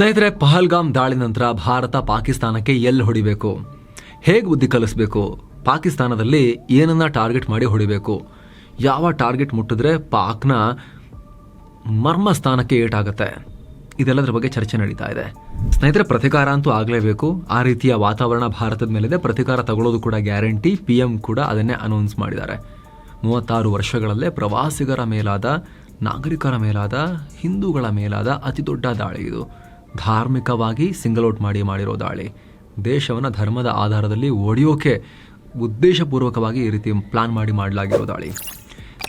ಸ್ನೇಹಿತರೆ, ಪಹಲ್ಗಾಮ್ ದಾಳಿ ನಂತರ ಭಾರತ ಪಾಕಿಸ್ತಾನಕ್ಕೆ ಎಲ್ಲಿ ಹೊಡಿಬೇಕು? ಹೇಗೆ ಬುದ್ಧಿ ಕಲಿಸ್ಬೇಕು? ಪಾಕಿಸ್ತಾನದಲ್ಲಿ ಏನನ್ನ ಟಾರ್ಗೆಟ್ ಮಾಡಿ ಹೊಡಿಬೇಕು? ಯಾವ ಟಾರ್ಗೆಟ್ ಮುಟ್ಟಿದ್ರೆ ಪಾಕ್ನ ಮರ್ಮ ಸ್ಥಾನಕ್ಕೆ ಏಟಾಗುತ್ತೆ? ಇದೆಲ್ಲದರ ಬಗ್ಗೆ ಚರ್ಚೆ ನಡೀತಾ ಇದೆ. ಸ್ನೇಹಿತರೆ, ಪ್ರತಿಕಾರ ಅಂತೂ ಆಗಲೇಬೇಕು. ಆ ರೀತಿಯ ವಾತಾವರಣ ಭಾರತದ ಮೇಲಿದೆ. ಪ್ರತಿಕಾರ ತಗೊಳ್ಳೋದು ಕೂಡ ಗ್ಯಾರಂಟಿ. ಪಿ ಎಂ ಕೂಡ ಅದನ್ನೇ ಅನೌನ್ಸ್ ಮಾಡಿದ್ದಾರೆ. ಮೂವತ್ತಾರು ವರ್ಷಗಳಲ್ಲೇ ಪ್ರವಾಸಿಗರ ಮೇಲಾದ, ನಾಗರಿಕರ ಮೇಲಾದ, ಹಿಂದೂಗಳ ಮೇಲಾದ ಅತಿ ದೊಡ್ಡ ದಾಳಿ ಇದು. ಧಾರ್ಮಿಕವಾಗಿ ಸಿಂಗಲ್ ಔಟ್ ಮಾಡಿ ಮಾಡಿರೋ ದಾಳಿ ದೇಶವನ್ನು ಧರ್ಮದ ಆಧಾರದಲ್ಲಿ ಒಡೆಯೋಕೆ ಉದ್ದೇಶಪೂರ್ವಕವಾಗಿ ಈ ರೀತಿ ಪ್ಲಾನ್ ಮಾಡಿ ಮಾಡಲಾಗಿರೋ ದಾಳಿ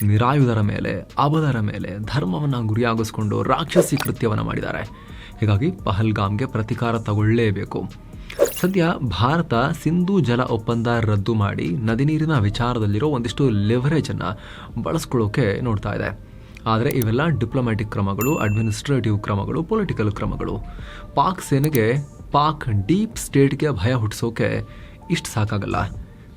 ನಿರಾಯುಧರ ಮೇಲೆ ಅಬದರ ಮೇಲೆ ಧರ್ಮವನ್ನು ಗುರಿಯಾಗಿಸ್ಕೊಂಡು ರಾಕ್ಷಸಿ ಕೃತ್ಯವನ್ನು ಮಾಡಿದ್ದಾರೆ. ಹೀಗಾಗಿ ಪಹಲ್ಗಾಮ್ಗೆ ಪ್ರತಿಕಾರ ತಗೊಳ್ಳೇಬೇಕು. ಸದ್ಯ ಭಾರತ ಸಿಂಧೂ ಜಲ ಒಪ್ಪಂದ ರದ್ದು ಮಾಡಿ ನದಿ ನೀರಿನ ವಿಚಾರದಲ್ಲಿರೋ ಒಂದಿಷ್ಟು ಲೆವರೇಜನ್ನು ಬಳಸ್ಕೊಳ್ಳೋಕೆ ನೋಡ್ತಾ ಇದೆ. ಆದರೆ ಇವೆಲ್ಲ ಡಿಪ್ಲೊಮ್ಯಾಟಿಕ್ ಕ್ರಮಗಳು ಅಡ್ಮಿನಿಸ್ಟ್ರೇಟಿವ್ ಕ್ರಮಗಳು ಪೊಲಿಟಿಕಲ್ ಕ್ರಮಗಳು. ಪಾಕ್ ಸೇನೆಗೆ, ಪಾಕ್ ಡೀಪ್ ಸ್ಟೇಟ್ಗೆ ಭಯ ಹುಟ್ಟಿಸೋಕೆ ಇಷ್ಟು ಸಾಕಾಗಲ್ಲ.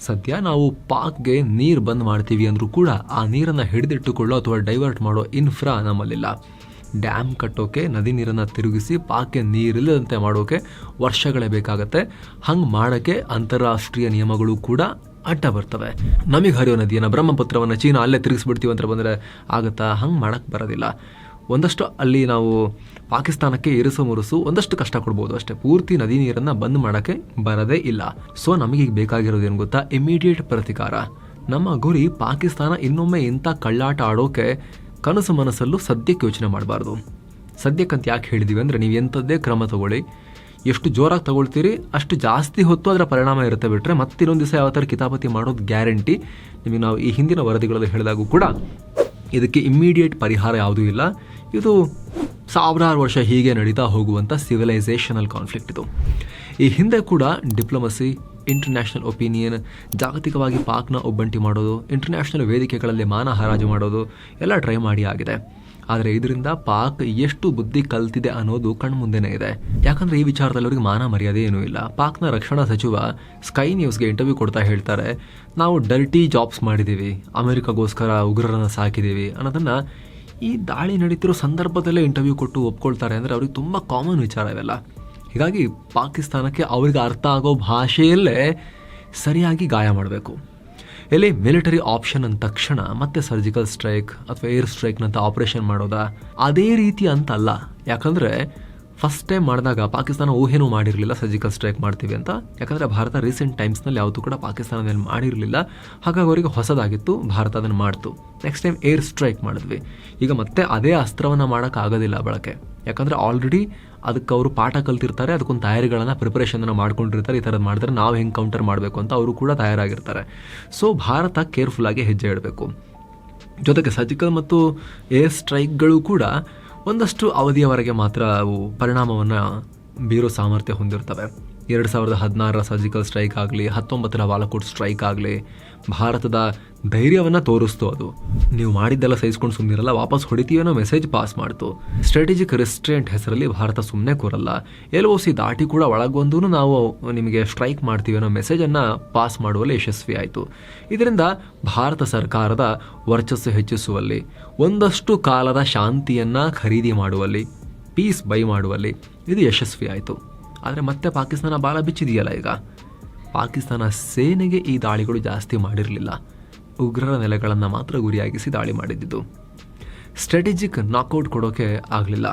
ಸದ್ಯ ನಾವು ಪಾಕ್ಗೆ ನೀರು ಬಂದ್ ಮಾಡ್ತೀವಿ ಅಂದರೂ ಕೂಡ ಆ ನೀರನ್ನು ಹಿಡಿದಿಟ್ಟುಕೊಳ್ಳೋ ಅಥವಾ ಡೈವರ್ಟ್ ಮಾಡೋ ಇನ್ಫ್ರಾ ನಮ್ಮಲ್ಲಿಲ್ಲ. ಡ್ಯಾಮ್ ಕಟ್ಟೋಕೆ, ನದಿ ನೀರನ್ನು ತಿರುಗಿಸಿ ಪಾಕ್ಗೆ ನೀರಿಲ್ಲದಂತೆ ಮಾಡೋಕೆ ವರ್ಷಗಳೇ ಬೇಕಾಗತ್ತೆ. ಹಂಗೆ ಮಾಡೋಕ್ಕೆ ಅಂತಾರಾಷ್ಟ್ರೀಯ ನಿಯಮಗಳು ಕೂಡ ಅಡ್ಡ ಬರ್ತವೆ. ನಮಗೆ ಹರಿಯೋ ನದಿಯನ್ನು, ಬ್ರಹ್ಮಪುತ್ರವನ್ನು ಚೀನಾ ಅಲ್ಲೇ ತಿರುಗಿಸ್ಬಿಡ್ತೀವಿ ಅಂತ ಬಂದರೆ ಆಗುತ್ತಾ? ಹಂಗೆ ಮಾಡೋಕ್ಕೆ ಬರೋದಿಲ್ಲ. ಒಂದಷ್ಟು ಅಲ್ಲಿ ನಾವು ಪಾಕಿಸ್ತಾನಕ್ಕೆ ಇರಿಸು ಮುರುಸು ಒಂದಷ್ಟು ಕಷ್ಟ ಕೊಡ್ಬೋದು ಅಷ್ಟೇ. ಪೂರ್ತಿ ನದಿ ನೀರನ್ನು ಬಂದ್ ಮಾಡೋಕ್ಕೆ ಬರದೇ ಇಲ್ಲ. ಸೊ ನಮಗೆ ಈಗ ಬೇಕಾಗಿರೋದು ಏನು ಗೊತ್ತಾ? ಇಮಿಡಿಯೇಟ್ ಪ್ರತಿಕಾರ. ನಮ್ಮ ಗುರಿ ಪಾಕಿಸ್ತಾನ ಇನ್ನೊಮ್ಮೆ ಇಂಥ ಕಳ್ಳಾಟ ಆಡೋಕೆ ಕನಸು ಮನಸ್ಸಲ್ಲೂ ಸದ್ಯಕ್ಕೆ ಯೋಚನೆ ಮಾಡಬಾರ್ದು. ಸದ್ಯಕ್ಕಂತ ಯಾಕೆ ಹೇಳಿದೀವಿ ಅಂದರೆ ನೀವು ಎಂಥದ್ದೇ ಕ್ರಮ ತಗೊಳ್ಳಿ. ಎಷ್ಟು ಜೋರಾಗಿ ತಗೊಳ್ತೀರಿ, ಅಷ್ಟು ಜಾಸ್ತಿ ಹೊತ್ತು ಅದರ ಪರಿಣಾಮ ಇರುತ್ತೆ ಬಿಟ್ಟರೆ ಮತ್ತಿನ್ನೊಂದು ದಿವಸ ಯಾವ ಥರ ಕಿತಾಪತಿ ಮಾಡೋದು ಗ್ಯಾರಂಟಿ ನಿಮಗೆ ನಾವು ಈ ಹಿಂದಿನ ವರದಿಗಳಲ್ಲಿ ಹೇಳಿದಾಗೂ ಕೂಡ ಇದಕ್ಕೆ ಇಮ್ಮಿಡಿಯೇಟ್ ಪರಿಹಾರ ಯಾವುದೂ ಇಲ್ಲ. ಇದು ಸಾವಿರಾರು ವರ್ಷ ಹೀಗೆ ನಡೀತಾ ಹೋಗುವಂಥ ಸಿವಿಲೈಸೇಷನಲ್ ಕಾನ್ಫ್ಲಿಕ್ಟ್ ಇದು. ಈ ಹಿಂದೆ ಕೂಡ ಡಿಪ್ಲೊಮಸಿ ಇಂಟರ್ನ್ಯಾಷನಲ್ ಒಪಿನಿಯನ್ ಜಾಗತಿಕವಾಗಿ ಪಾಕ್ನ ಒಬ್ಬಂಟಿ ಮಾಡೋದು ಇಂಟರ್ನ್ಯಾಷನಲ್ ವೇದಿಕೆಗಳಲ್ಲಿ ಮಾನ ಹರಾಜು ಮಾಡೋದು, ಎಲ್ಲ ಟ್ರೈ ಮಾಡಿ ಆಗಿದೆ. ಆದರೆ ಇದರಿಂದ ಪಾಕ್ ಎಷ್ಟು ಬುದ್ಧಿ ಕಲ್ತಿದೆ ಅನ್ನೋದು ಕಣ್ಮುಂದೆನೇ ಇದೆ. ಯಾಕಂದ್ರೆ ಈ ವಿಚಾರದಲ್ಲಿ ಅವರಿಗೆ ಮಾನ ಮರ್ಯಾದೆ ಏನೂ ಇಲ್ಲ. ಪಾಕ್ನ ರಕ್ಷಣಾ ಸಚಿವ ಸ್ಕೈ ನ್ಯೂಸ್ಗೆ ಇಂಟರ್ವ್ಯೂ ಕೊಡ್ತಾ ಹೇಳ್ತಾರೆ, ನಾವು ಡರ್ಟಿ ಜಾಬ್ಸ್ ಮಾಡಿದ್ದೀವಿ, ಅಮೆರಿಕಗೋಸ್ಕರ ಉಗ್ರರನ್ನು ಸಾಕಿದ್ದೀವಿ ಅನ್ನೋದನ್ನ ಈ ದಾಳಿ ನಡೀತಿರೋ ಸಂದರ್ಭದಲ್ಲೇ ಇಂಟರ್ವ್ಯೂ ಕೊಟ್ಟು ಒಪ್ಕೊಳ್ತಾರೆ ಅಂದರೆ ಅವ್ರಿಗೆ ತುಂಬ ಕಾಮನ್ ವಿಚಾರ ಇವೆಲ್ಲ. ಹೀಗಾಗಿ ಪಾಕಿಸ್ತಾನಕ್ಕೆ ಅವ್ರಿಗೆ ಅರ್ಥ ಆಗೋ ಭಾಷೆಯಲ್ಲೇ ಸರಿಯಾಗಿ ಗಾಯ ಮಾಡಬೇಕು. ಎಲ್ಲಿ ಮಿಲಿಟರಿ ಆಪ್ಷನ್ ಅಂದ ತಕ್ಷಣ ಮತ್ತೆ ಸರ್ಜಿಕಲ್ ಸ್ಟ್ರೈಕ್ ಅಥವಾ ಏರ್ ಸ್ಟ್ರೈಕ್ನಂತ ಆಪರೇಷನ್ ಮಾಡೋದಾ? ಅದೇ ರೀತಿ ಅಂತ ಅಲ್ಲ ಯಾಕಂದರೆ ಫಸ್ಟ್ ಟೈಮ್ ಮಾಡಿದಾಗ ಪಾಕಿಸ್ತಾನ ಊಹೆನೂ ಮಾಡಿರಲಿಲ್ಲ ಸರ್ಜಿಕಲ್ ಸ್ಟ್ರೈಕ್ ಮಾಡ್ತೀವಿ ಅಂತ. ಯಾಕಂದರೆ ಭಾರತ ರೀಸೆಂಟ್ ಟೈಮ್ಸ್ನಲ್ಲಿ ಯಾವತ್ತೂ ಕೂಡ ಪಾಕಿಸ್ತಾನದ ಮೇಲೆ ಮಾಡಿರಲಿಲ್ಲ. ಹಾಗಾಗಿ ಅವರಿಗೆ ಹೊಸದಾಗಿತ್ತು, ಭಾರತ ಅದನ್ನು ಮಾಡ್ತು. ನೆಕ್ಸ್ಟ್ ಟೈಮ್ ಏರ್ ಸ್ಟ್ರೈಕ್ ಮಾಡಿದ್ವಿ. ಈಗ ಮತ್ತೆ ಅದೇ ಅಸ್ತ್ರವನ್ನು ಮಾಡೋಕ್ಕಾಗೋದಿಲ್ಲ ಬಳಕೆ. ಯಾಕಂದರೆ ಆಲ್ರೆಡಿ ಅದಕ್ಕೆ ಅವರು ಪಾಠ ಕಲ್ತಿರ್ತಾರೆ, ಅದಕ್ಕೊಂದು ತಯಾರಿಗಳನ್ನ ಪ್ರಿಪ್ರೇಷನನ್ನು ಮಾಡ್ಕೊಂಡಿರ್ತಾರೆ, ಈ ಥರದ್ದು ಮಾಡಿದ್ರೆ ನಾವು ಹೆಂಗೆ ಕೌಂಟರ್ ಮಾಡಬೇಕು ಅಂತ ಅವರು ಕೂಡ ತಯಾರಾಗಿರ್ತಾರೆ. ಸೊ ಭಾರತ ಕೇರ್ಫುಲ್ಲಾಗಿ ಹೆಜ್ಜೆ ಇಡಬೇಕು. ಜೊತೆಗೆ ಸರ್ಜಿಕಲ್ ಮತ್ತು ಏರ್ ಸ್ಟ್ರೈಕ್ಗಳು ಕೂಡ ಒಂದಷ್ಟು ಅವಧಿಯವರೆಗೆ ಮಾತ್ರ ಅವು ಪರಿಣಾಮವನ್ನು ಬೀರೋ ಸಾಮರ್ಥ್ಯ ಹೊಂದಿರ್ತವೆ. ಎರಡು ಸಾವಿರದ ಹದಿನಾರರ ಸರ್ಜಿಕಲ್ ಸ್ಟ್ರೈಕ್ ಆಗಲಿ, ಹತ್ತೊಂಬತ್ತರ ವಾಲಕೋಟ್ ಸ್ಟ್ರೈಕ್ ಆಗಲಿ, ಭಾರತದ ಧೈರ್ಯವನ್ನು ತೋರಿಸ್ತು ಅದು. ನೀವು ಮಾಡಿದ್ದೆಲ್ಲ ಸಹಿಸ್ಕೊಂಡು ಸುಮ್ಮನಿರಲ್ಲ ವಾಪಸ್ ಹೊಡಿತೀವಿ ಅನ್ನೋ ಮೆಸೇಜ್ ಪಾಸ್ ಮಾಡ್ತು. ಸ್ಟ್ರಾಟಜಿಕ್ ರೆಸ್ಟ್ರೆಂಟ್ ಹೆಸರಲ್ಲಿ ಭಾರತ ಸುಮ್ಮನೆ ಕೂರಲ್ಲ. ಎಲ್ ಒ ಸಿ ದಾಟಿ ಕೂಡ ಒಳಗೊಂದು ನಾವು ನಿಮಗೆ ಸ್ಟ್ರೈಕ್ ಮಾಡ್ತೀವಿ ಅನ್ನೋ ಮೆಸೇಜನ್ನು ಪಾಸ್ ಮಾಡುವಲ್ಲಿ ಯಶಸ್ವಿ ಆಯಿತು. ಇದರಿಂದ ಭಾರತ ಸರ್ಕಾರದ ವರ್ಚಸ್ಸು ಹೆಚ್ಚಿಸುವಲ್ಲಿ, ಒಂದಷ್ಟು ಕಾಲದ ಶಾಂತಿಯನ್ನು ಖರೀದಿ ಮಾಡುವಲ್ಲಿ ಪೀಸ್ ಬೈ ಮಾಡುವಲ್ಲಿ ಇದು ಯಶಸ್ವಿ ಆಯಿತು. ಆದರೆ ಮತ್ತೆ ಪಾಕಿಸ್ತಾನ ಬಾಲ ಬಿಚ್ಚಿದೆಯಲ್ಲ ಈಗ? ಪಾಕಿಸ್ತಾನ ಸೇನೆಗೆ ಈ ದಾಳಿಗಳು ಜಾಸ್ತಿ ಮಾಡಿರಲಿಲ್ಲ. ಉಗ್ರರ ನೆಲೆಗಳನ್ನು ಮಾತ್ರ ಗುರಿಯಾಗಿಸಿ ದಾಳಿ ಮಾಡಿದ್ದು ಸ್ಟ್ರಾಟಜಿಕ್ ನಾಕ್ಔಟ್ ಕೊಡೋಕೆ ಆಗಲಿಲ್ಲ.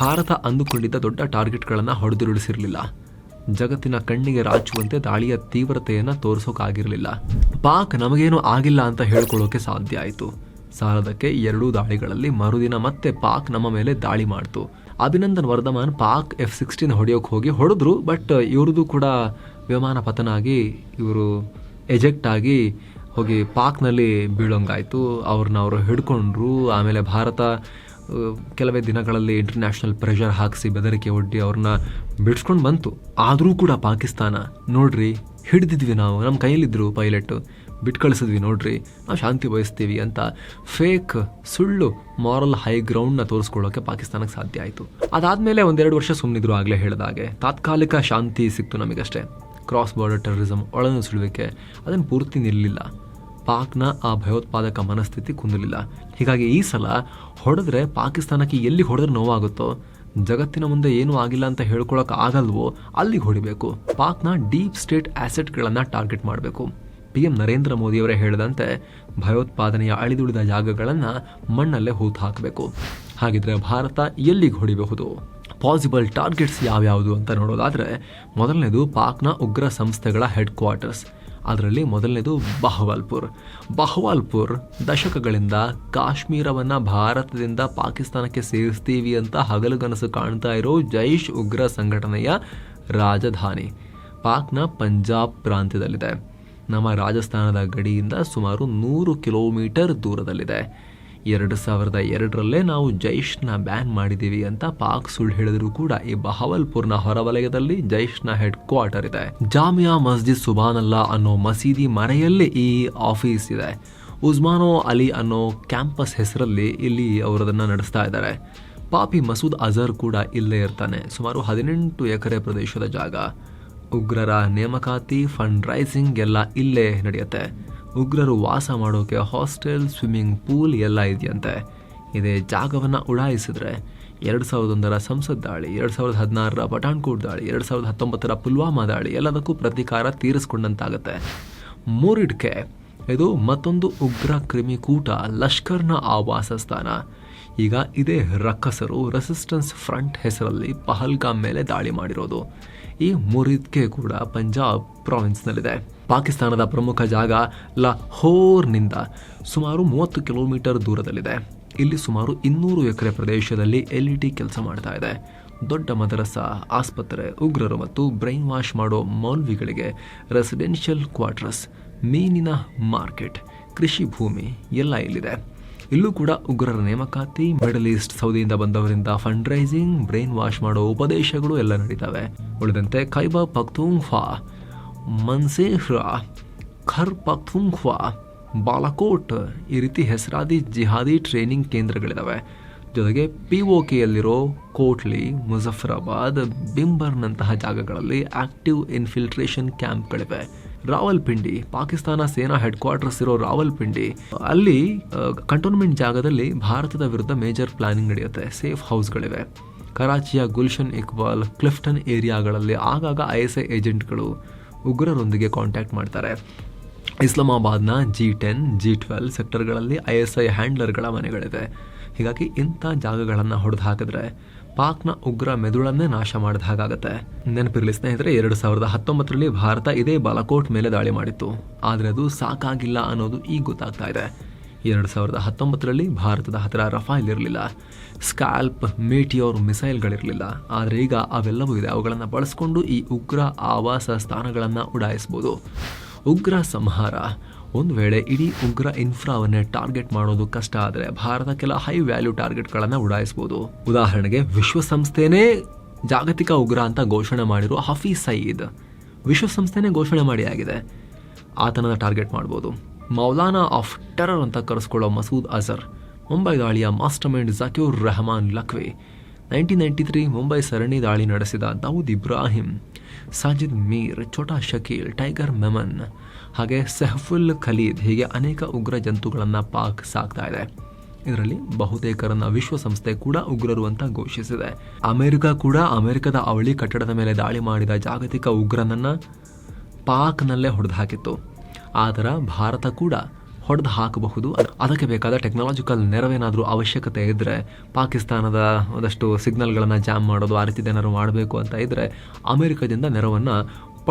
ಭಾರತ ಅಂದುಕೊಂಡಿದ್ದ ದೊಡ್ಡ ಟಾರ್ಗೆಟ್ಗಳನ್ನು ಹೊಡೆದುರುಳಿಸಿರಲಿಲ್ಲ. ಜಗತ್ತಿನ ಕಣ್ಣಿಗೆ ರಾಚುವಂತೆ ದಾಳಿಯ ತೀವ್ರತೆಯನ್ನು ತೋರಿಸೋಕ್ಕಾಗಿರಲಿಲ್ಲ ಪಾಕ್ ನಮಗೇನು ಆಗಿಲ್ಲ ಅಂತ ಹೇಳ್ಕೊಳ್ಳೋಕೆ ಸಾಧ್ಯ ಆಯಿತು. ಸಾಲದಕ್ಕೆ ಎರಡೂ ದಾಳಿಗಳಲ್ಲಿ ಮರುದಿನ ಮತ್ತೆ ಪಾಕ್ ನಮ್ಮ ಮೇಲೆ ದಾಳಿ ಮಾಡ್ತು. ಅಭಿನಂದನ್ ವರ್ಧಮಾನ್ ಪಾಕ್ ಎಫ್ ಸಿಕ್ಸ್ಟೀನ್ ಹೊಡೆಯೋಕೆ ಹೋಗಿ ಹೊಡೆದ್ರು ಬಟ್ ಇವ್ರದ್ದು ಕೂಡ ವಿಮಾನ ಪತನ ಆಗಿ ಇವರು ಎಜೆಕ್ಟ್ ಆಗಿ ಹೋಗಿ ಪಾಕ್ನಲ್ಲಿ ಬೀಳೋಂಗಾಯಿತು. ಅವ್ರನ್ನ ಅವರು ಹಿಡ್ಕೊಂಡ್ರು. ಆಮೇಲೆ ಭಾರತ ಕೆಲವೇ ದಿನಗಳಲ್ಲಿ ಇಂಟರ್ನ್ಯಾಷನಲ್ ಪ್ರೆಷರ್ ಹಾಕಿಸಿ ಬೆದರಿಕೆ ಒಡ್ಡಿ ಅವ್ರನ್ನ ಬಿಡ್ಸ್ಕೊಂಡು ಬಂತು. ಆದರೂ ಕೂಡ ಪಾಕಿಸ್ತಾನ, ನೋಡ್ರಿ, ಹಿಡಿದಿದ್ವಿ ನಾವು. ನಮ್ಮ ಕೈಯಲ್ಲಿದ್ದರು ಪೈಲಟ್ ಬಿಟ್ಟು ಕಳಿಸಿದ್ವಿ ನೋಡ್ರಿ. ನಾವು ಶಾಂತಿ ಬಯಸ್ತೀವಿ ಅಂತ ಫೇಕ್ ಸುಳ್ಳು ಮಾರಲ್ ಹೈ ಗ್ರೌಂಡ್ನ ತೋರಿಸ್ಕೊಳ್ಳೋಕೆ ಪಾಕಿಸ್ತಾನಕ್ಕೆ ಸಾಧ್ಯ ಆಯಿತು. ಅದಾದಮೇಲೆ ಒಂದೆರಡು ವರ್ಷ ಸುಮ್ಮನಿದ್ರು ಆಗಲೇ ಹೇಳಿದ ಹಾಗೆ ತಾತ್ಕಾಲಿಕ ಶಾಂತಿ ಸಿಕ್ತು ನಮಗಷ್ಟೇ. ಕ್ರಾಸ್ ಬಾರ್ಡರ್ ಟೆರರಿಸಮ್ ಒಳನುಸುಳುವಿಕೆ ಅದನ್ನು ಪೂರ್ತಿ ನಿಲ್ಲಲಿಲ್ಲ ಪಾಕ್ನ ಆ ಭಯೋತ್ಪಾದಕ ಮನಸ್ಥಿತಿ ಕುಂದಲಿಲ್ಲ ಹೀಗಾಗಿ ಈ ಸಲ ಹೊಡೆದ್ರೆ ಪಾಕಿಸ್ತಾನಕ್ಕೆ ಎಲ್ಲಿ ಹೊಡೆದ್ರೆ ನೋವಾಗುತ್ತೋ, ಜಗತ್ತಿನ ಮುಂದೆ ಏನೂ ಆಗಿಲ್ಲ ಅಂತ ಹೇಳ್ಕೊಳಕ್ಕೆ ಆಗಲ್ವೋ, ಅಲ್ಲಿಗೆ ಹೊಡಿಬೇಕು. ಪಾಕ್ನ ಡೀಪ್ ಸ್ಟೇಟ್ ಆ್ಯಸೆಟ್ಗಳನ್ನು ಟಾರ್ಗೆಟ್ ಮಾಡಬೇಕು. ಪಿ ಎಂ ನರೇಂದ್ರ ಮೋದಿಯವರೇ ಹೇಳಿದಂತೆ ಭಯೋತ್ಪಾದನೆಯ ಅಳಿದುಳಿದ ಜಾಗಗಳನ್ನು ಮಣ್ಣಲ್ಲೇ ಹೂತು ಹಾಕಬೇಕು. ಹಾಗಿದ್ರೆ ಭಾರತ ಎಲ್ಲಿಗೆ ಹೊಡಿಬಹುದು? ಪಾಸಿಬಲ್ ಟಾರ್ಗೆಟ್ಸ್ ಯಾವ್ಯಾವುದು ಅಂತ ನೋಡೋದಾದರೆ ಮೊದಲನೇದು ಪಾಕ್ನ ಉಗ್ರ ಸಂಸ್ಥೆಗಳ ಹೆಡ್ ಕ್ವಾರ್ಟರ್ಸ್ ಅದರಲ್ಲಿ ಮೊದಲನೇದು ಬಹವಾಲ್ಪುರ್. ಬಹವಾಲ್ಪುರ್ ದಶಕಗಳಿಂದ ಕಾಶ್ಮೀರವನ್ನು ಭಾರತದಿಂದ ಪಾಕಿಸ್ತಾನಕ್ಕೆ ಸೇರಿಸ್ತೀವಿ ಅಂತ ಹಗಲುಗನಸು ಕಾಣ್ತಾ ಇರೋ ಜೈಷ್ ಉಗ್ರ ಸಂಘಟನೆಯ ರಾಜಧಾನಿ. ಪಾಕ್ನ ಪಂಜಾಬ್ ಪ್ರಾಂತ್ಯದಲ್ಲಿದೆ. ನಮ್ಮ ರಾಜಸ್ಥಾನದ ಗಡಿಯಿಂದ ಸುಮಾರು ನೂರು ಕಿಲೋಮೀಟರ್ ದೂರದಲ್ಲಿದೆ. ಎರಡು ಸಾವಿರದ ಎರಡರಲ್ಲೇ ನಾವು ಜೈಷ್ನ ಬ್ಯಾನ್ ಮಾಡಿದ್ದೀವಿ ಅಂತ ಪಾಕ್ ಸುಳ್ಳು ಹೇಳಿದ್ರು ಕೂಡ ಈ ಬಹವಲ್ಪುರ್ನ ಹೊರವಲಯದಲ್ಲಿ ಜೈಷ್ನ ಹೆಡ್ ಕ್ವಾರ್ಟರ್ ಇದೆ. ಜಾಮಿಯಾ ಮಸ್ಜಿದ್ ಸುಬಾನಲ್ಲಾ ಅನ್ನೋ ಮಸೀದಿ ಮರೆಯಲ್ಲಿ ಈ ಆಫೀಸ್ ಇದೆ. ಉಸ್ಮಾನೋ ಅಲಿ ಅನ್ನೋ ಕ್ಯಾಂಪಸ್ ಹೆಸರಲ್ಲಿ ಇಲ್ಲಿ ಅವರದನ್ನ ನಡೆಸ್ತಾ ಇದ್ದಾರೆ. ಪಾಪಿ ಮಸೂದ್ ಅಜರ್ ಕೂಡ ಇಲ್ಲೇ ಇರ್ತಾನೆ. ಸುಮಾರು ಹದಿನೆಂಟು ಎಕರೆ ಪ್ರದೇಶದ ಜಾಗ. ಉಗ್ರರ ನೇಮಕಾತಿ ಫಂಡ್ ರೈಸಿಂಗ್ ಎಲ್ಲ ಇಲ್ಲೇ ನಡೆಯುತ್ತೆ. ಉಗ್ರರು ವಾಸ ಮಾಡೋಕೆ ಹಾಸ್ಟೆಲ್ ಸ್ವಿಮ್ಮಿಂಗ್ ಪೂಲ್ ಎಲ್ಲ ಇದೆಯಂತೆ. ಇದೇ ಜಾಗವನ್ನು ಉಡಾಯಿಸಿದ್ರೆ ಎರಡು ಸಾವಿರದ ಒಂದರ ಸಂಸತ್ ದಾಳಿ, ಎರಡು ಸಾವಿರದ ಹದಿನಾರರ ಪಠಾಣ್ಕೋಟ್ ದಾಳಿ, ಎರಡು ಸಾವಿರದ ಹತ್ತೊಂಬತ್ತರ ಪುಲ್ವಾಮಾ ದಾಳಿ ಎಲ್ಲದಕ್ಕೂ ಪ್ರತೀಕಾರ ತೀರಿಸ್ಕೊಂಡಂತಾಗುತ್ತೆ. ಮೂರಿಡ್ಕೆ, ಇದು ಮತ್ತೊಂದು ಉಗ್ರ ಕ್ರಿಮಿಕೂಟ ಲಷ್ಕರ್ನ ಆವಾಸ ಸ್ಥಾನ. ಈಗ ಇದೇ ರಕ್ಕಸರು ರೆಸಿಸ್ಟೆನ್ಸ್ ಫ್ರಂಟ್ ಹೆಸರಲ್ಲಿ ಪಹಲ್ಗಾಮ್ ಮೇಲೆ ದಾಳಿ ಮಾಡಿರೋದು. ಈ ಮುರಿದ್ಕೆ ಕೂಡ ಪಂಜಾಬ್ ಪ್ರಾವಿನ್ಸ್ನಲ್ಲಿದೆ ಪಾಕಿಸ್ತಾನದ ಪ್ರಮುಖ ಜಾಗ ಲಹೋರ್ನಿಂದ ಸುಮಾರು ಮೂವತ್ತು ಕಿಲೋಮೀಟರ್ ದೂರದಲ್ಲಿದೆ. ಇಲ್ಲಿ ಸುಮಾರು ಇನ್ನೂರು ಎಕರೆ ಪ್ರದೇಶದಲ್ಲಿ ಎಲ್ ಇ ಟಿ ಕೆಲಸ ಮಾಡ್ತಾ ಇದೆ. ದೊಡ್ಡ ಮದರಸ, ಆಸ್ಪತ್ರೆ, ಉಗ್ರರು ಮತ್ತು ಬ್ರೈನ್ ವಾಶ್ ಮಾಡೋ ಮೌಲ್ವಿಗಳಿಗೆ ರೆಸಿಡೆನ್ಷಿಯಲ್ ಕ್ವಾರ್ಟರ್ಸ್ ಮೀನಿನ ಮಾರ್ಕೆಟ್, ಕೃಷಿ ಭೂಮಿ ಎಲ್ಲ ಇಲ್ಲಿದೆ. ಇಲ್ಲೂ ಕೂಡ ಉಗ್ರರ ನೇಮಕಾತಿ ಮಿಡಲ್ ಈಸ್ಟ್ ಸೌದಿಯಿಂದ ಬಂದವರಿಂದ ಫಂಡ್ ರೈಸಿಂಗ್ ಬ್ರೈನ್ ವಾಶ್ ಮಾಡೋ ಉಪದೇಶಗಳು ಎಲ್ಲ ನಡೀತವೆ. ಉಳಿದಂತೆ ಖೈಬಾ ಪಕ್ತುಂಫಾ ಮನ್ಸೇಹ್ರಾ ಖರ್ ಪಖ್ತೂನ್ಖ್ವಾ ಬಾಲಕೋಟ್ ಈ ರೀತಿ ಹೆಸರಾದಿ ಜಿಹಾದಿ ಟ್ರೈನಿಂಗ್ ಕೇಂದ್ರಗಳಿದ್ದಾವೆ ಜೊತೆಗೆ ಪಿ ಒ ಕೆಯಲ್ಲಿರೋ ಕೋಟ್ಲಿ ಮುಜಫರಾಬಾದ್ ಬಿಂಬರ್ನಂತಹ ಜಾಗಗಳಲ್ಲಿ ಆಕ್ಟಿವ್ ಇನ್ಫಿಲ್ಟ್ರೇಷನ್ ಕ್ಯಾಂಪ್ಗಳಿವೆ ರಾವಲ್ಪಿಂಡಿ, ಪಾಕಿಸ್ತಾನ ಸೇನಾ ಹೆಡ್ ಕ್ವಾರ್ಟರ್ಸ್ ಇರೋ ರಾವಲ್ಪಿಂಡಿ, ಅಲ್ಲಿ ಕಂಟೋನ್ಮೆಂಟ್ ಜಾಗದಲ್ಲಿ ಭಾರತದ ವಿರುದ್ಧ ಮೇಜರ್ ಪ್ಲಾನಿಂಗ್ ನಡೆಯುತ್ತೆ. ಸೇಫ್ ಹೌಸ್ಗಳಿವೆ ಕರಾಚಿಯ ಗುಲ್ಶನ್ ಇಕ್ಬಾಲ್, ಕ್ಲಿಫ್ಟನ್ ಏರಿಯಾಗಳಲ್ಲಿ ಆಗಾಗ ಐ ಎಸ್ ಐ ಏಜೆಂಟ್ಗಳು ಉಗ್ರರೊಂದಿಗೆ ಕಾಂಟ್ಯಾಕ್ಟ್ ಮಾಡ್ತಾರೆ. ಇಸ್ಲಾಮಾಬಾದ್ನ ಜಿ ಟೆನ್, ಜಿ ಟ್ವೆಲ್ ಸೆಕ್ಟರ್ಗಳಲ್ಲಿ ಐ ಎಸ್ ಐ ಹ್ಯಾಂಡ್ಲರ್ಗಳ ಮನೆಗಳಿವೆ. ಹೀಗಾಗಿ ಇಂಥ ಜಾಗಗಳನ್ನು ಹೊಡೆದು ಹಾಕಿದ್ರೆ ಪಾಕ್ನ ಉಗ್ರ ಮೆದುಳನ್ನೇ ನಾಶ ಮಾಡಿದ ಹಾಗಾಗತ್ತೆ. ನೆನಪಿರಲಿ ಸ್ನೇಹಿತರೆ, ಎರಡು ಸಾವಿರದ ಹತ್ತೊಂಬತ್ತರಲ್ಲಿ ಭಾರತ ಇದೇ ಬಾಲಕೋಟ್ ಮೇಲೆ ದಾಳಿ ಮಾಡಿತ್ತು. ಆದರೆ ಅದು ಸಾಕಾಗಿಲ್ಲ ಅನ್ನೋದು ಈಗ ಗೊತ್ತಾಗ್ತಾ ಇದೆ. ಎರಡು ಸಾವಿರದ ಹತ್ತೊಂಬತ್ತರಲ್ಲಿ ಭಾರತದ ಹತ್ತಿರ ರಫಾಲ್ ಇರಲಿಲ್ಲ. ಸ್ಕಾಲ್ಪ್, ಮೇಟಿಯೋರ್, ಮಿಸೈಲ್ಗಳಿರಲಿಲ್ಲ. ಆದರೆ ಈಗ ಅವೆಲ್ಲವೂ ಇದೆ. ಅವುಗಳನ್ನು ಬಳಸ್ಕೊಂಡು ಈ ಉಗ್ರ ಆವಾಸ ಸ್ಥಾನಗಳನ್ನು ಉಡಾಯಿಸ್ಬೋದು. ಉಗ್ರ ಸಂಹಾರ. ಒಂದು ವೇಳೆ ಇಡೀ ಉಗ್ರ ಇನ್ಫ್ರಾವನ್ನೇ ಟಾರ್ಗೆಟ್ ಮಾಡೋದು ಕಷ್ಟ ಆದರೆ ಭಾರತ ಕೆಲ ಹೈ ವ್ಯಾಲ್ಯೂ ಟಾರ್ಗೆಟ್ಗಳನ್ನು ಉಡಾಯಿಸ್ಬೋದು. ಉದಾಹರಣೆಗೆ ವಿಶ್ವಸಂಸ್ಥೆನೇ ಜಾಗತಿಕ ಉಗ್ರ ಅಂತ ಘೋಷಣೆ ಮಾಡಿರೋ ಹಫೀಸ್ ಸಯೀದ್. ವಿಶ್ವಸಂಸ್ಥೆನೇ ಘೋಷಣೆ ಮಾಡಿ ಆಗಿದೆ. ಆತನನ್ನು ಟಾರ್ಗೆಟ್ ಮಾಡ್ಬೋದು. ಮೌಲಾನಾ ಆಫ್ ಟೆರರ್ ಅಂತ ಕರೆಸ್ಕೊಳ್ಳೋ ಮಸೂದ್ ಅಜರ್, ಮುಂಬೈ ದಾಳಿಯ mastermind Zakir Rehman Lakhvi nineteen ninety three Mumbai ಸರಣಿ ದಾಳಿ ನಡೆಸಿದ ದಾವೂದ್ ಇಬ್ರಾಹಿಂ, ಸಾಜಿದ್ ಮೀರ್, ಛೋಟಾ ಶಕೀಲ್, ಟೈಗರ್ ಮೆಮನ್ ಹಾಗೆ ಸೆಹಫುಲ್ ಖಲೀದ್ ಹೀಗೆ ಅನೇಕ ಉಗ್ರ ಜಂತುಗಳನ್ನು ಪಾಕ್ ಸಾಕ್ತಾ ಇದೆ. ಇದರಲ್ಲಿ ಬಹುತೇಕರನ್ನ ವಿಶ್ವಸಂಸ್ಥೆ ಕೂಡ ಉಗ್ರರು ಅಂತ ಘೋಷಿಸಿದೆ. ಅಮೆರಿಕ ಕೂಡ ಅಮೆರಿಕದ ಅವಳಿ ಕಟ್ಟಡದ ಮೇಲೆ ದಾಳಿ ಮಾಡಿದ ಜಾಗತಿಕ ಉಗ್ರನನ್ನ ಪಾಕ್ನಲ್ಲೇ ಹೊಡೆದು ಹಾಕಿತ್ತು. ಆದರೆ ಭಾರತ ಕೂಡ ಹೊಡೆದು ಹಾಕಬಹುದು. ಅದಕ್ಕೆ ಬೇಕಾದ ಟೆಕ್ನಾಲಜಿಕಲ್ ನೆರವೇನಾದರೂ ಅವಶ್ಯಕತೆ ಇದ್ದರೆ ಪಾಕಿಸ್ತಾನದ ಒಂದಷ್ಟು ಸಿಗ್ನಲ್ಗಳನ್ನು ಜಾಮ್ ಮಾಡೋದು, ಆ ರೀತಿ ಏನಾದ್ರು ಮಾಡಬೇಕು ಅಂತ ಇದ್ದರೆ ಅಮೆರಿಕದಿಂದ ನೆರವನ್ನು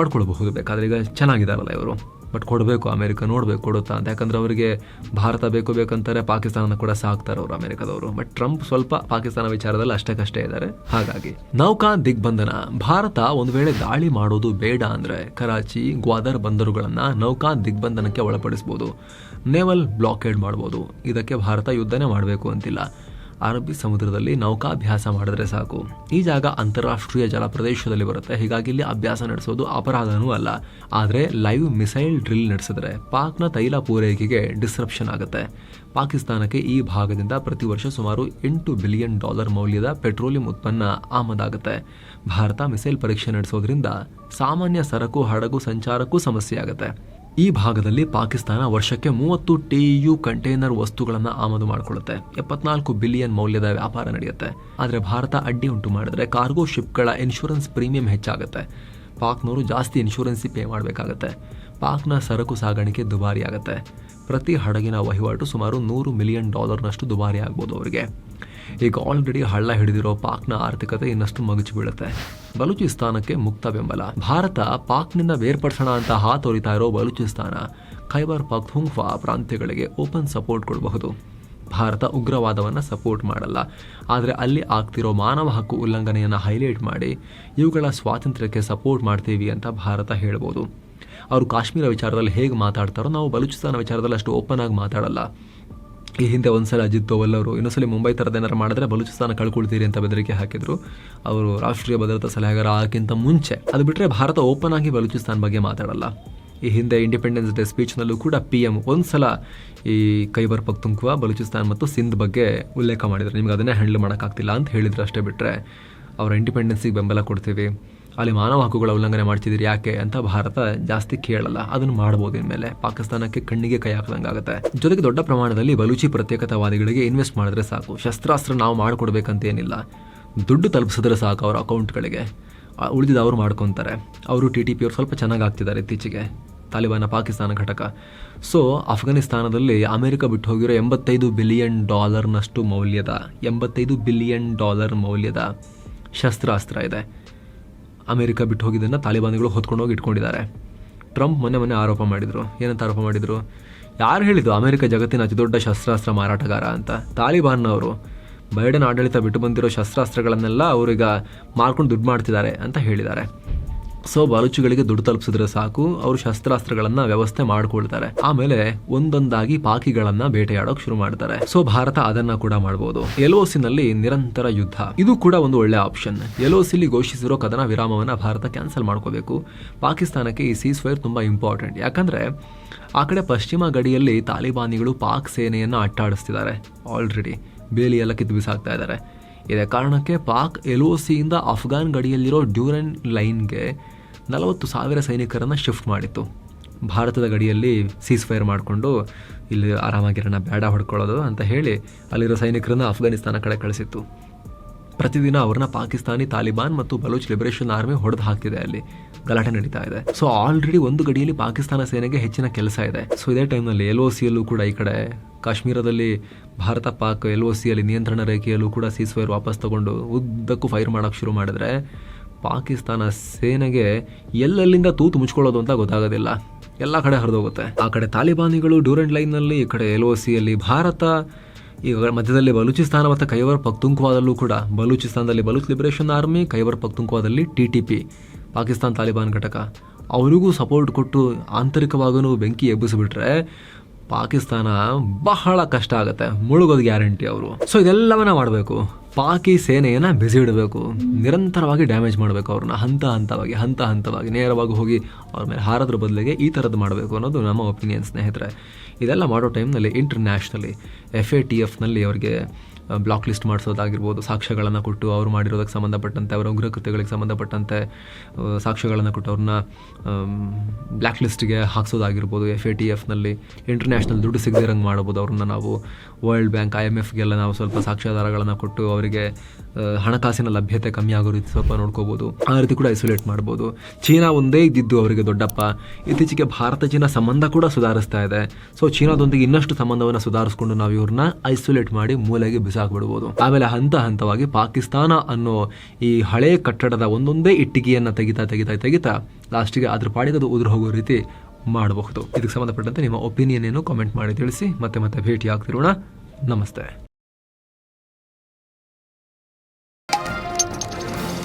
ಪಡ್ಕೊಳ್ಬಹುದು ಬೇಕಾದರೆ ಈಗ ಚೆನ್ನಾಗಿದ್ದಾರಲ್ಲ ಇವರು. ಬಟ್ ಕೊಡಬೇಕು, ಅಮೇರಿಕ ನೋಡಬೇಕು, ಕೊಡುತ್ತಾ ಅಂತ. ಯಾಕಂದ್ರೆ ಅವರಿಗೆ ಭಾರತ ಬೇಕು ಬೇಕಂತಾರೆ, ಪಾಕಿಸ್ತಾನನ ಕೂಡ ಸಾಕ್ತಾರೆ ಅವರು ಅಮೆರಿಕದವರು. ಬಟ್ ಟ್ರಂಪ್ ಸ್ವಲ್ಪ ಪಾಕಿಸ್ತಾನ ವಿಚಾರದಲ್ಲಿ ಅಷ್ಟಕ್ಕಷ್ಟೇ ಇದ್ದಾರೆ. ಹಾಗಾಗಿ ನೌಕಾ ದಿಗ್ಬಂಧನ. ಭಾರತ ಒಂದು ವೇಳೆ ದಾಳಿ ಮಾಡೋದು ಬೇಡ ಅಂದ್ರೆ ಕರಾಚಿ, ಗ್ವಾದರ್ ಬಂದರುಗಳನ್ನ ನೌಕಾ ದಿಗ್ಬಂಧನಕ್ಕೆ ಒಳಪಡಿಸಬಹುದು ನೇವಲ್ ಬ್ಲಾಕೇಡ್ ಮಾಡ್ಬೋದು. ಇದಕ್ಕೆ ಭಾರತ ಯುದ್ಧನೇ ಮಾಡಬೇಕು ಅಂತಿಲ್ಲ. ಅರಬ್ಬಿ ಸಮುದ್ರದಲ್ಲಿ ನೌಕಾಭ್ಯಾಸ ಮಾಡಿದ್ರೆ ಸಾಕು. ಈ ಜಾಗ ಅಂತಾರಾಷ್ಟ್ರೀಯ ಜಲ ಪ್ರದೇಶದಲ್ಲಿ ಬರುತ್ತೆ. ಹೀಗಾಗಿ ಇಲ್ಲಿ ಅಭ್ಯಾಸ ನಡೆಸೋದು ಅಪರಾಧನೂ ಅಲ್ಲ. ಆದರೆ ಲೈವ್ ಮಿಸೈಲ್ ಡ್ರಿಲ್ ನಡೆಸಿದ್ರೆ ಪಾಕ್ನ ತೈಲ ಪೂರೈಕೆಗೆ ಡಿಸ್ರಪ್ಷನ್ ಆಗುತ್ತೆ. ಪಾಕಿಸ್ತಾನಕ್ಕೆ ಈ ಭಾಗದಿಂದ ಪ್ರತಿ ವರ್ಷ ಸುಮಾರು ಎಂಟು ಬಿಲಿಯನ್ ಡಾಲರ್ ಮೌಲ್ಯದ ಪೆಟ್ರೋಲಿಯಂ ಉತ್ಪನ್ನ ಆಮದಾಗುತ್ತೆ. ಭಾರತ ಮಿಸೈಲ್ ಪರೀಕ್ಷೆ ನಡೆಸೋದ್ರಿಂದ ಸಾಮಾನ್ಯ ಸರಕು, ಹಡಗು ಸಂಚಾರಕ್ಕೂ ಸಮಸ್ಯೆ ಆಗುತ್ತೆ. ಈ ಭಾಗದಲ್ಲಿ ಪಾಕಿಸ್ತಾನ ವರ್ಷಕ್ಕೆ ಮೂವತ್ತು ಟಿಯು ಕಂಟೈನರ್ ವಸ್ತುಗಳನ್ನು ಆಮದು ಮಾಡಿಕೊಳ್ಳುತ್ತೆ. ಎಪ್ಪತ್ನಾಲ್ಕು ಬಿಲಿಯನ್ ಮೌಲ್ಯದ ವ್ಯಾಪಾರ ನಡೆಯುತ್ತೆ. ಆದರೆ ಭಾರತ ಅಡ್ಡಿ ಉಂಟು ಮಾಡಿದ್ರೆ ಕಾರ್ಗೋ ಶಿಪ್ಗಳ ಇನ್ಶೂರೆನ್ಸ್ ಪ್ರೀಮಿಯಂ ಹೆಚ್ಚಾಗುತ್ತೆ. ಪಾಕ್ನವರು ಜಾಸ್ತಿ ಇನ್ಶೂರೆನ್ಸ್ ಪೇ ಮಾಡಬೇಕಾಗತ್ತೆ. ಪಾಕ್ನ ಸರಕು ಸಾಗಾಣಿಕೆ ದುಬಾರಿ ಆಗುತ್ತೆ ಪ್ರತಿ ಹಡಗಿನ ವಹಿವಾಟು ಸುಮಾರು ನೂರು ಮಿಲಿಯನ್ ಡಾಲರ್ನಷ್ಟು ದುಬಾರಿ ಆಗ್ಬೋದು ಅವರಿಗೆ. ಈಗ ಆಲ್ರೆಡಿ ಹಳ್ಳ ಹಿಡಿದಿರೋ ಪಾಕ್ನ ಆರ್ಥಿಕತೆ ಇನ್ನಷ್ಟು ಮಗುಚಿ ಬೀಳುತ್ತೆ. ಬಲೂಚಿಸ್ತಾನಕ್ಕೆ ಮುಕ್ತ ಬೆಂಬಲ. ಭಾರತ ಪಾಕ್ನಿಂದ ಬೇರ್ಪಡಿಸೋಣ ಅಂತ ಹಾತೊರಿತಾ ಇರೋ ಬಲೂಚಿಸ್ತಾನ, ಖೈಬರ್ ಪಖ್ತೂನ್ಖ್ವಾ ಪ್ರಾಂತ್ಯಗಳಿಗೆ ಓಪನ್ ಸಪೋರ್ಟ್ ಕೊಡಬಹುದು. ಭಾರತ ಉಗ್ರವಾದವನ್ನು ಸಪೋರ್ಟ್ ಮಾಡಲ್ಲ. ಆದರೆ ಅಲ್ಲಿ ಆಗ್ತಿರೋ ಮಾನವ ಹಕ್ಕು ಉಲ್ಲಂಘನೆಯನ್ನು ಹೈಲೈಟ್ ಮಾಡಿ ಇವುಗಳ ಸ್ವಾತಂತ್ರ್ಯಕ್ಕೆ ಸಪೋರ್ಟ್ ಮಾಡ್ತೀವಿ ಅಂತ ಭಾರತ ಹೇಳ್ಬೋದು. ಅವರು ಕಾಶ್ಮೀರ ವಿಚಾರದಲ್ಲಿ ಹೇಗೆ ಮಾತಾಡ್ತಾರೋ ನಾವು ಬಲೂಚಿಸ್ತಾನ ವಿಚಾರದಲ್ಲಿ ಅಷ್ಟು ಓಪನ್ ಆಗಿ ಮಾತಾಡಲ್ಲ. ಈ ಹಿಂದೆ ಒಂದ್ಸಲ ಅಜಿತ್ ದೋವಲ್ ಅವರು ಇನ್ನೊಂದ್ಸಲಿ ಮುಂಬೈ ಥರದ ಏನಾರು ಮಾಡಿದ್ರೆ ಬಲೂಚಿಸ್ತಾನ ಕಳ್ಕೊಳ್ತೀರಿ ಅಂತ ಬೆದರಿಕೆ ಹಾಕಿದ್ರು. ಅವರು ರಾಷ್ಟ್ರೀಯ ಭದ್ರತಾ ಸಲಹೆಗಾರ ಆಗಕ್ಕಿಂತ ಮುಂಚೆ. ಅದು ಬಿಟ್ಟರೆ ಭಾರತ ಓಪನ್ ಆಗಿ ಬಲೂಚಿಸ್ತಾನ್ ಬಗ್ಗೆ ಮಾತಾಡಲ್ಲ. ಈ ಹಿಂದೆ ಇಂಡಿಪೆಂಡೆನ್ಸ್ ಡೇ ಸ್ಪೀಚ್ನಲ್ಲೂ ಕೂಡ ಪಿ ಎಂ ಒಂದ್ಸಲ ಈ ಕೈಬರ್ ಪಕ್ತುಂಕುವ ಬಲೂಚಿಸ್ತಾನ್ ಮತ್ತು ಸಿಂಧ್ ಬಗ್ಗೆ ಉಲ್ಲೇಖ ಮಾಡಿದರು. ನಿಮ್ಗೆ ಅದನ್ನೇ ಹ್ಯಾಂಡಲ್ ಮಾಡೋಕ್ಕಾಗ್ತಿಲ್ಲ ಅಂತ ಹೇಳಿದ್ರು ಅಷ್ಟೇ ಬಿಟ್ಟರೆ ಅವರ ಇಂಡಿಪೆಂಡೆನ್ಸಿಗೆ ಬೆಂಬಲ ಕೊಡ್ತೀವಿ. ಅಲ್ಲಿ ಮಾನವ ಹಕ್ಕುಗಳ ಉಲ್ಲಂಘನೆ ಮಾಡ್ತಿದ್ದೀರಿ ಯಾಕೆ ಅಂತ ಭಾರತ ಜಾಸ್ತಿ ಕೇಳಲ್ಲ. ಅದನ್ನು ಮಾಡಬಹುದು ಇನ್ಮೇಲೆ. ಪಾಕಿಸ್ತಾನಕ್ಕೆ ಕಣ್ಣಿಗೆ ಕೈ ಹಾಕದಂಗಾಗುತ್ತೆ ಜೊತೆಗೆ ದೊಡ್ಡ ಪ್ರಮಾಣದಲ್ಲಿ ಬಲೂಚಿ ಪ್ರತ್ಯೇಕತಾವಾದಿಗಳಿಗೆ ಇನ್ವೆಸ್ಟ್ ಮಾಡಿದ್ರೆ ಸಾಕು. ಶಸ್ತ್ರಾಸ್ತ್ರ ನಾವು ಮಾಡಿಕೊಡ್ಬೇಕಂತ ಏನಿಲ್ಲ ದುಡ್ಡು ತಲುಪಿಸಿದ್ರೆ ಸಾಕು ಅವರ ಅಕೌಂಟ್ಗಳಿಗೆ. ಉಳಿದಿದ್ದು ಅವರು ಮಾಡ್ಕೊತಾರೆ. ಅವರು ಟಿ ಟಿ ಪಿ ಅವ್ರು ಸ್ವಲ್ಪ ಚೆನ್ನಾಗಿ ಆಗ್ತಿದ್ದಾರೆ ಇತ್ತೀಚೆಗೆ. ತಾಲಿಬಾನ ಪಾಕಿಸ್ತಾನ ಘಟಕ. ಸೊ ಅಫ್ಘಾನಿಸ್ತಾನದಲ್ಲಿ ಅಮೆರಿಕ ಬಿಟ್ಟು ಹೋಗಿರೋ ಎಂಬತ್ತೈದು ಬಿಲಿಯನ್ ಡಾಲರ್ನಷ್ಟು ಮೌಲ್ಯದ, ಎಂಬತ್ತೈದು ಬಿಲಿಯನ್ ಡಾಲರ್ ಮೌಲ್ಯದ ಶಸ್ತ್ರಾಸ್ತ್ರ ಇದೆ. ಅಮೆರಿಕ ಬಿಟ್ಟು ಹೋಗಿದ್ದನ್ನು ತಾಲಿಬಾನಿಗಳು ಹೊತ್ಕೊಂಡು ಹೋಗಿ ಇಟ್ಕೊಂಡಿದ್ದಾರೆ. ಟ್ರಂಪ್ ಮೊನ್ನೆ ಮೊನ್ನೆ ಆರೋಪ ಮಾಡಿದರು. ಏನಂತ ಆರೋಪ ಮಾಡಿದರು? ಯಾರು ಹೇಳಿದ್ದು ಅಮೆರಿಕ ಜಗತ್ತಿನ ಅತಿದೊಡ್ಡ ಶಸ್ತ್ರಾಸ್ತ್ರ ಮಾರಾಟಗಾರ ಅಂತ? ತಾಲಿಬಾನ್ನವರು ಬೈಡನ್ ಆಡಳಿತ ಬಿಟ್ಟು ಬಂದಿರೋ ಶಸ್ತ್ರಾಸ್ತ್ರಗಳನ್ನೆಲ್ಲ ಅವರೀಗ ಮಾರ್ಕೊಂಡು ದುಡ್ಡು ಮಾಡ್ತಿದ್ದಾರೆ ಅಂತ ಹೇಳಿದ್ದಾರೆ. ಸೊ ಬಲೂಚಿಗಳಿಗೆ ದುಡ್ಡು ತಲುಪಿಸಿದ್ರೆ ಸಾಕು. ಅವರು ಶಸ್ತ್ರಾಸ್ತ್ರಗಳನ್ನ ವ್ಯವಸ್ಥೆ ಮಾಡ್ಕೊಳ್ತಾರೆ. ಆಮೇಲೆ ಒಂದೊಂದಾಗಿ ಪಾಕಿಗಳನ್ನ ಬೇಟೆಯಾಡೋಕ್ ಶುರು ಮಾಡ್ತಾರೆ. ಸೊ ಭಾರತ ಅದನ್ನ ಕೂಡ ಮಾಡಬಹುದು ಎಲ್ಒಸಿನಲ್ಲಿ ನಿರಂತರ ಯುದ್ಧ. ಇದು ಕೂಡ ಒಂದು ಒಳ್ಳೆ ಆಪ್ಷನ್ ಎಲ್ಒಸಿಲಿ ಘೋಷಿಸಿರೋ ಕದನ ವಿರಾಮವನ್ನ ಭಾರತ ಕ್ಯಾನ್ಸಲ್ ಮಾಡ್ಕೋಬೇಕು. ಪಾಕಿಸ್ತಾನಕ್ಕೆ ಈ ಸೀಸ್ ಫೈರ್ ತುಂಬಾ ಇಂಪಾರ್ಟೆಂಟ್ ಯಾಕಂದ್ರೆ, ಆ ಕಡೆ ಪಶ್ಚಿಮ ಗಡಿಯಲ್ಲಿ ತಾಲಿಬಾನಿಗಳು ಪಾಕ್ ಸೇನೆಯನ್ನ ಅಟ್ಟಾಡಿಸ್ತಿದ್ದಾರೆ. ಆಲ್ರೆಡಿ ಬೇಲಿ ಎಲ್ಲ ಕಿತ್ತು ಬಿಸಾಕ್ತಾ ಇದ್ದಾರೆ. ಇದೇ. ಕಾರಣಕ್ಕೆ ಪಾಕ್ ಎಲ್ ಒ ಸಿಯಿಂದ ಅಫ್ಘಾನ್ ಗಡಿಯಲ್ಲಿರೋ ಡ್ಯೂರನ್ ಲೈನ್ಗೆ ನಲವತ್ತು ಸಾವಿರ ಸೈನಿಕರನ್ನು ಶಿಫ್ಟ್ ಮಾಡಿತ್ತು. ಭಾರತದ ಗಡಿಯಲ್ಲಿ ಸೀಸ್ ಫೈರ್ ಮಾಡಿಕೊಂಡು ಇಲ್ಲಿ ಆರಾಮಾಗಿರೋಣ, ಬೇಡ ಹೊಡ್ಕೊಳ್ಳೋದು ಅಂತ ಹೇಳಿ ಅಲ್ಲಿರೋ ಸೈನಿಕರನ್ನು ಅಫ್ಘಾನಿಸ್ತಾನ ಕಡೆ ಕಳಿಸಿತ್ತು. ಪ್ರತಿದಿನ ಅವ್ರನ್ನ ಪಾಕಿಸ್ತಾನಿ ತಾಲಿಬಾನ್ ಮತ್ತು ಬಲೂಚ್ ಲಿಬರೇಷನ್ ಆರ್ಮಿ ಹೊಡೆದು ಹಾಕಿದೆ ಅಲ್ಲಿ. ಗಲಾಟೆ ನಡೀತಾ ಇದೆ. ಸೊ ಆಲ್ರೆಡಿ ಒಂದು ಗಡಿಯಲ್ಲಿ ಪಾಕಿಸ್ತಾನ ಸೇನೆಗೆ ಹೆಚ್ಚಿನ ಕೆಲಸ ಇದೆ. ಸೊ ಇದೇ ಟೈಮ್ನಲ್ಲಿ ಎಲ್ ಒ ಸಿಯಲ್ಲೂ ಕೂಡ ಈ ಕಡೆ ಕಾಶ್ಮೀರದಲ್ಲಿ ಭಾರತ ಪಾಕ್ ಎಲ್ ಒ ಸಿಯಲ್ಲಿ ನಿಯಂತ್ರಣ ರೇಖೆಯಲ್ಲೂ ಕೂಡ ಸೀಸ್ ಫೈರ್ ವಾಪಸ್ ತಗೊಂಡು ಉದ್ದಕ್ಕೂ ಫೈರ್ ಮಾಡೋಕ್ಕೆ ಶುರು ಮಾಡಿದ್ರೆ ಪಾಕಿಸ್ತಾನ ಸೇನೆಗೆ ಎಲ್ಲೆಲ್ಲಿಂದ ತೂತು ಮುಚ್ಕೊಳ್ಳೋದು ಅಂತ ಗೊತ್ತಾಗೋದಿಲ್ಲ. ಎಲ್ಲ ಕಡೆ ಹರಿದೋಗುತ್ತೆ. ಆ ಕಡೆ ತಾಲಿಬಾನಿಗಳು ಡ್ಯೂರೆಂಟ್ ಲೈನ್ನಲ್ಲಿ ಈ ಕಡೆ ಎಲ್ ಒ ಸಿಯಲ್ಲಿ ಭಾರತ, ಈಗ ಮಧ್ಯದಲ್ಲಿ ಬಲೂಚಿಸ್ತಾನ ಮತ್ತು ಕೈವರ್ ಪಕ್ತುಂಕುವಾದಲ್ಲೂ ಕೂಡ ಬಲೂಚಿಸ್ತಾನದಲ್ಲಿ Baloch liberation army Khyber ಪಕ್ತುಂಕುವಾದಲ್ಲಿ T T P Pakistan Taliban ಘಟಕ. ಅವರಿಗೂ ಸಪೋರ್ಟ್ ಕೊಟ್ಟು ಆಂತರಿಕವಾಗೂ ಬೆಂಕಿ ಎಬ್ಬಿಸಿಬಿಟ್ರೆ ಪಾಕಿಸ್ತಾನ ಬಹಳ ಕಷ್ಟ ಆಗುತ್ತೆ. ಮುಳುಗೋದು ಗ್ಯಾರಂಟಿ ಅವರು. ಸೊ ಇದೆಲ್ಲವನ್ನ ಮಾಡಬೇಕು. ಪಾಕಿ ಸೇನೆಯನ್ನು ಬಿಸಿ ಇಡಬೇಕು. ನಿರಂತರವಾಗಿ ಡ್ಯಾಮೇಜ್ ಮಾಡಬೇಕು ಅವ್ರನ್ನ, ಹಂತ ಹಂತವಾಗಿ ಹಂತ ಹಂತವಾಗಿ, ನೇರವಾಗಿ ಹೋಗಿ ಅವ್ರ ಮೇಲೆ ಹಾರದ್ರ ಬದಲಿಗೆ ಈ ಥರದ್ದು ಮಾಡಬೇಕು ಅನ್ನೋದು ನಮ್ಮ ಒಪಿನಿಯನ್ ಸ್ನೇಹಿತರೆ. ಇದೆಲ್ಲ ಮಾಡೋ ಟೈಮ್ನಲ್ಲಿ ಇಂಟರ್ನ್ಯಾಷನಲಿ ಎಫ್ ಎ ಟಿ ಎಫ್ನಲ್ಲಿ ಅವ್ರಿಗೆ ಬ್ಲಾಕ್ ಲಿಸ್ಟ್ ಮಾಡಿಸೋದಾಗಿರ್ಬೋದು, ಸಾಕ್ಷ್ಯಗಳನ್ನು ಕೊಟ್ಟು ಅವರು ಮಾಡಿರೋದಕ್ಕೆ ಸಂಬಂಧಪಟ್ಟಂತೆ, ಅವರ ಉಗ್ರ ಕೃತ್ಯಗಳಿಗೆ ಸಂಬಂಧಪಟ್ಟಂತೆ ಸಾಕ್ಷ್ಯಗಳನ್ನು ಕೊಟ್ಟು ಅವ್ರನ್ನ ಬ್ಲ್ಯಾಕ್ ಲಿಸ್ಟ್ಗೆ ಹಾಕ್ಸೋದಾಗಿರ್ಬೋದು ಎಫ್ ಎ ಟಿ ಎಫ್ನಲ್ಲಿ ಇಂಟರ್ನ್ಯಾಷನಲ್ ದುಡ್ಡು ಸಿಗದಿರಂಗೆ ಮಾಡ್ಬೋದು ಅವ್ರನ್ನ ನಾವು. ವರ್ಲ್ಡ್ ಬ್ಯಾಂಕ್ ಐ ಎಂ ಎಫ್ಗೆಲ್ಲ ನಾವು ಸ್ವಲ್ಪ ಸಾಕ್ಷ್ಯಾಧಾರಗಳನ್ನು ಕೊಟ್ಟು ಅವರಿಗೆ ಹಣಕಾಸಿನ ಲಭ್ಯತೆ ಕಮ್ಮಿ ಆಗೋ ರೀತಿ ಸ್ವಲ್ಪ ನೋಡ್ಕೋಬೋದು. ಆ ರೀತಿ ಕೂಡ ಐಸೋಲೇಟ್ ಮಾಡ್ಬೋದು. ಚೀನಾ ಒಂದೇ ಇದ್ದಿದ್ದು ಅವರಿಗೆ ದೊಡ್ಡಪ್ಪ. ಇತ್ತೀಚೆಗೆ ಭಾರತ ಚೀನಾ ಸಂಬಂಧ ಕೂಡ ಸುಧಾರಿಸ್ತಾ ಇದೆ. ಸೊ ಚೀನಾದೊಂದಿಗೆ ಇನ್ನಷ್ಟು ಸಂಬಂಧವನ್ನು ಸುಧಾರಿಸ್ಕೊಂಡು ನಾವು ಇವ್ರನ್ನ ಐಸೋಲೇಟ್ ಮಾಡಿ ಮೂಲೆಗೆ ಬಿಸಾಕ್ಬಿಡ್ಬೋದು. ಆಮೇಲೆ ಹಂತ ಹಂತವಾಗಿ ಪಾಕಿಸ್ತಾನ ಅನ್ನೋ ಈ ಹಳೆ ಕಟ್ಟಡದ ಒಂದೊಂದೇ ಇಟ್ಟಿಗೆಯನ್ನು ತೆಗಿತಾ ತೆಗಿತಾ ತೆಗಿತಾ ಲಾಸ್ಟಿಗೆ ಅದ್ರ ಪಾಡಿಗೆ ಅದು ಉದುರು ಹೋಗೋ ರೀತಿ ಮಾಡಬಹುದು. ಇದಕ್ಕೆ ಸಂಬಂಧಪಟ್ಟಂತೆ ನಿಮ್ಮ ಒಪಿನಿಯನ್ ಏನು ಕಾಮೆಂಟ್ ಮಾಡಿ ತಿಳಿಸಿ ಮತ್ತೆ ಮತ್ತೆ ಭೇಟಿ ಆಗ್ತಿರೋಣ ನಮಸ್ತೆ.